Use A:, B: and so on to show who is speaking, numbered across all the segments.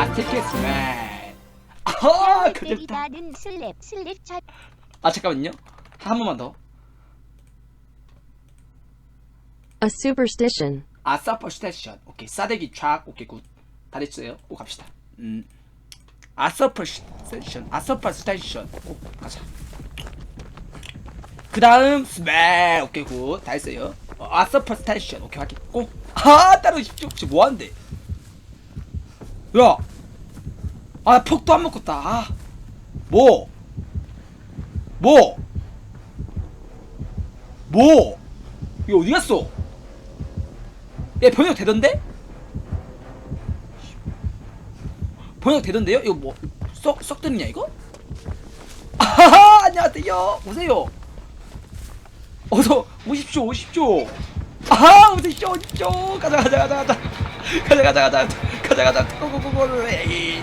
A: 아티켓스맨 아 그랬다.
B: 때리다는 슬랩 슬랩 차
A: 아 잠깐만요. 한 번만 더.
C: A superstition.
A: 아사퍼 스테이션 오케이. 싸대기 촥 오케이 굿 다 됐어요. 오 갑시다. 음. 아 서퍼 스테이션 아 서퍼 스테이션 오 가자. 그 다음 스멜 오케이 굿 다 했어요. 어, 아 서퍼 스테이션 오케이 확인. 꼭 아 따로 싶죠 혹시 뭐하는데? 야 아 폭도 안 먹었다 아 뭐? 뭐? 뭐? 이거 어디 갔어? 얘 번역 되던데? 번역 되던데요? 이거 뭐 썩, 썩 들리냐 이거? 아하하 안녕하세요 오세요 어서 오십시오 오십시오 아하 오십시오 오십시오 가자 가자 가자 가자 가자 가자 가자 가자 가자 고고고고 에이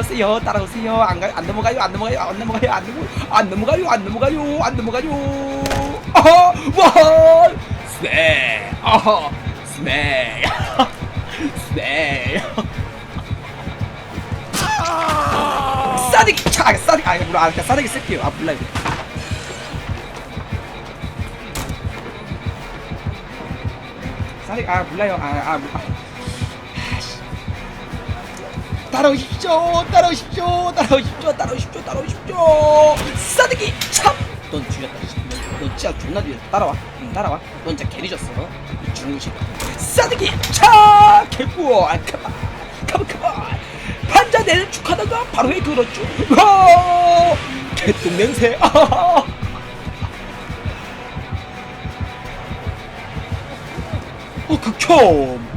A: 어서 오세요. 안 가, 안 넘어가요, 안 넘어가요, 안 넘어가요, 안 넘어, 안 넘어가요, 안 넘어가요, 안 넘어가요. 아하, 와, 스네, 아하, 스네, 스네. 싸대기, 차, 싸대기, 아, 몰라, 아, 그냥 싸대기 쓸게요. 아, 몰라 이거. 싸대기, 아, 몰라요. 아, 아, 몰라. 따라오십시오 따라오십시오 따라오십시오 따라오십시오 따라오십시오. 싸대기 참넌 죽였다. 넌, 넌 진짜 존나 뒤졌다. 따라와. 응, 따라와. 넌 진짜 개리졌어. 중식. 싸대기 차! 개꾸어 아 컴온. 컴온 컴온. 판자 내는 축하다가 바로 해 그렇죠. 와 개똥 냄새. 아하하. 어 극혐.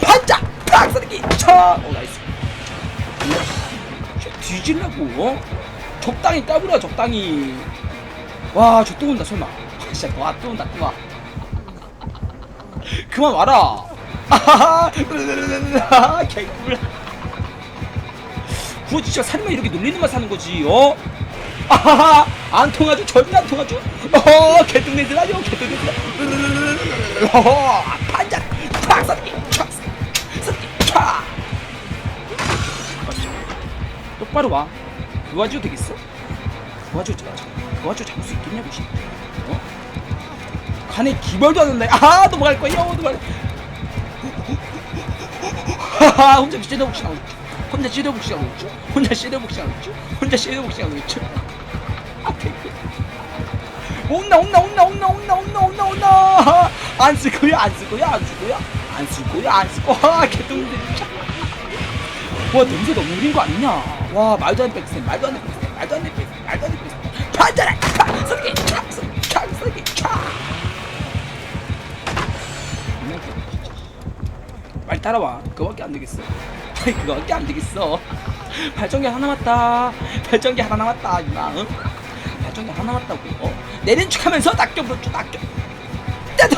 A: 판자! 팍! 싸대기 차어 나이스 뒤질라고? 어? 적당히 까불어 적당히. 와저 또 온다 설마. 진짜 와또 온다 또 와. 그만 와라. 아하하 개꿀. 그거 진짜 살면 이렇게 놀리는 맛 사는 거지 어? 아하하 안 통하죠? 절대 안 통하죠? 어 개똥내들 아니요 개똥내들 어 판자 팍 sad기 똑바로 와. 그 와지고 되겠어? 잡아. 그 와지고 잡을 수 있겠냐고, 씨. 어? 간에 기벌도 안 한다. 아, 넘어갈 거야. 넘어갈. 하하, 혼자 섀도복싱 하고 있죠. 혼자 섀도복싱 하고 있죠. 혼자 섀도복싱 하고 있죠. 혼자 섀도복싱 하고 있죠. 아, 개꿀. 온나 온나 온나 온나 온나 온나 온나 온나 안 쓸 거야 안 쓸 거야 안 쓸 거야 안 쓸 거야 안 쓸 거야 개똥들 와 냄새 너무 우린 거 아니냐 와 말도 안쌤 말도 안쌤 말도 안쌤 말도 안 반자라 쏴게 촥촥 쏴게 촥 빨리 따라와. 그거밖에 안 되겠어. 그거밖에 안 되겠어. 발전기 하나 남았다. 발전기 하나 남았다 이마 응? 발전기 하나 남았다고. 어? 내린 척하면서 낚여 부르죠 낚여. 떼도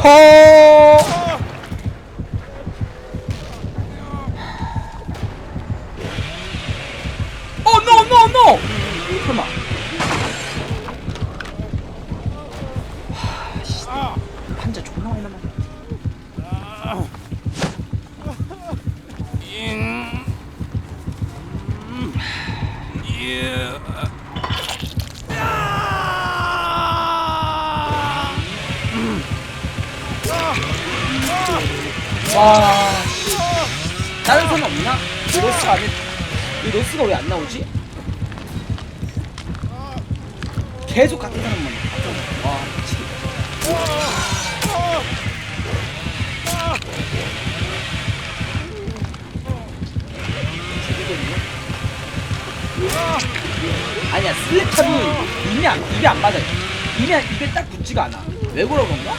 A: 와. 씨. 다른 선 없나? 이 로스 안에 이 로스가 왜 안 나오지? 계속 같은 사람만 와 미치겠다 아니야 슬랩탑은 입에 안, 입에 안 맞아 입에, 입에 딱 붙지가 않아 왜 그런 건가?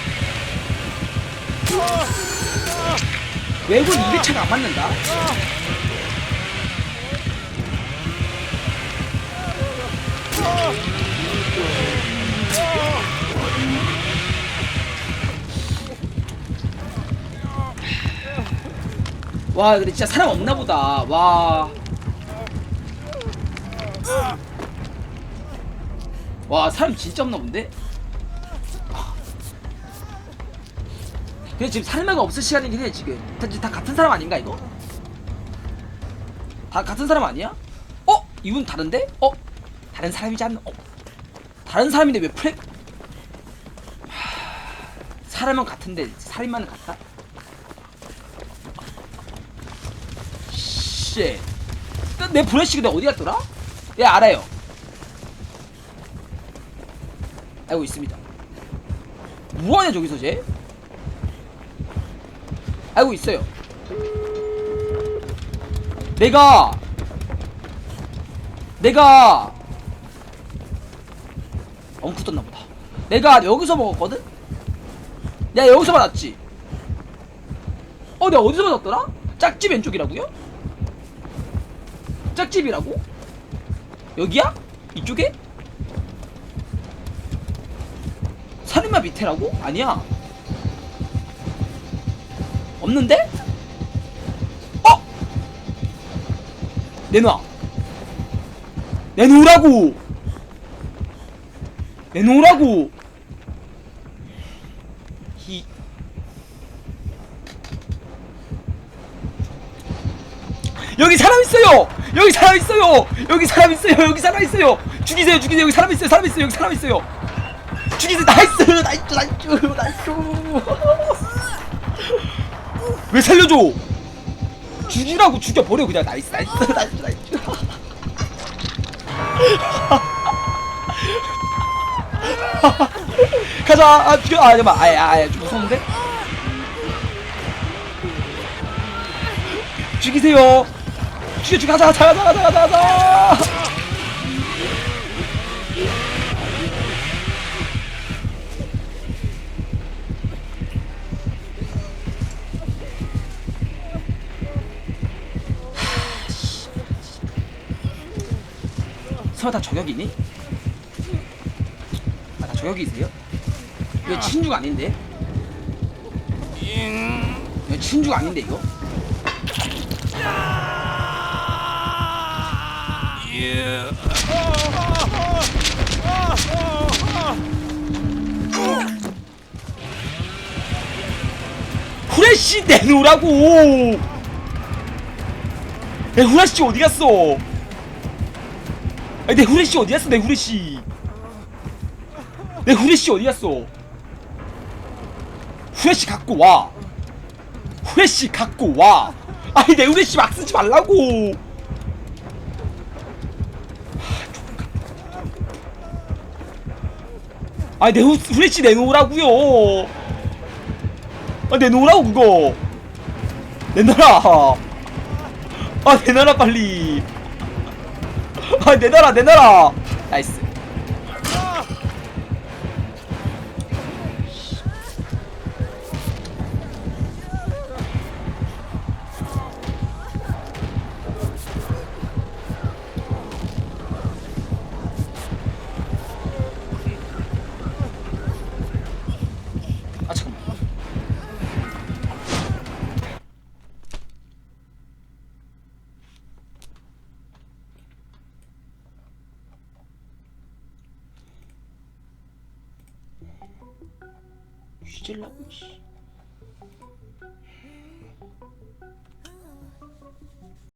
A: 외국 입에 차가 안 맞는다 와 근데 진짜 사람 없나 보다 와. 와 사람 진짜 없나 본데? 근데 지금 살매가 없을 시간이긴 해 지금 다, 다 같은 사람 아닌가 이거? 다 같은 사람 아니야? 어? 이분 다른데? 어? 다른 사람이지 않나? 어? 다른 사람인데 왜. 하... 사람은 같은데 살인마는 같다? 씨. 내 브레쉬 근데 어디 갔더라? 예 알아요. 알고 있습니다. 뭐하냐 저기서 쟤? 알고 있어요. 내가 내가 엉쿠 떴나 보다. 내가 여기서 먹었거든? 내가 여기서 받았지. 어, 내가 어디서 받았더라? 짝집 왼쪽이라고요? 짝집이라고? 여기야? 이쪽에? 살인마 밑에라고? 아니야. 없는데? 어? 내놔. 내놓으라고! 내놓으라고! 히. 여기 사람 있어요! 여기 사람 있어요! 여기 사람 있어요! 여기 사람 있어요! 죽이세요! 죽이세요! 여기 사람 있어요! 사람 있어요! 여기 사람 있어요! 죽이세요! 나이스! 나이스! 나이스! 나이스! 왜 살려줘? 죽이라고 죽여버려 그냥. 나이스 나이스 나이스 나이스 가자. 아 죽여. 아 잠깐만. 아야 아야 좀 무서운데? 죽이세요. 죽여 죽여. 가자 가자 가자 가자 가자 설마 다 저격이니? 아, 다 저격이세요? 이거 친중 아닌데? 이거 친중 아닌데 이거? 후레쉬 내놓으라고! 야 후레쉬 어디 갔어? 아니 내 후레쉬 어디 갔어 내 후레쉬? 내 후레쉬 어디 갔어? 후레쉬 갖고 와. 후레쉬 갖고 와. 아니 내 후레쉬 막 쓰지 말라고. 아니 내 후, 후레쉬 내놓으라고요. 아 내놓으라고 그거. 내놔라. 아 내놔라 빨리. 아 내놔라 내놔라. 나이스 휘질라고 씨.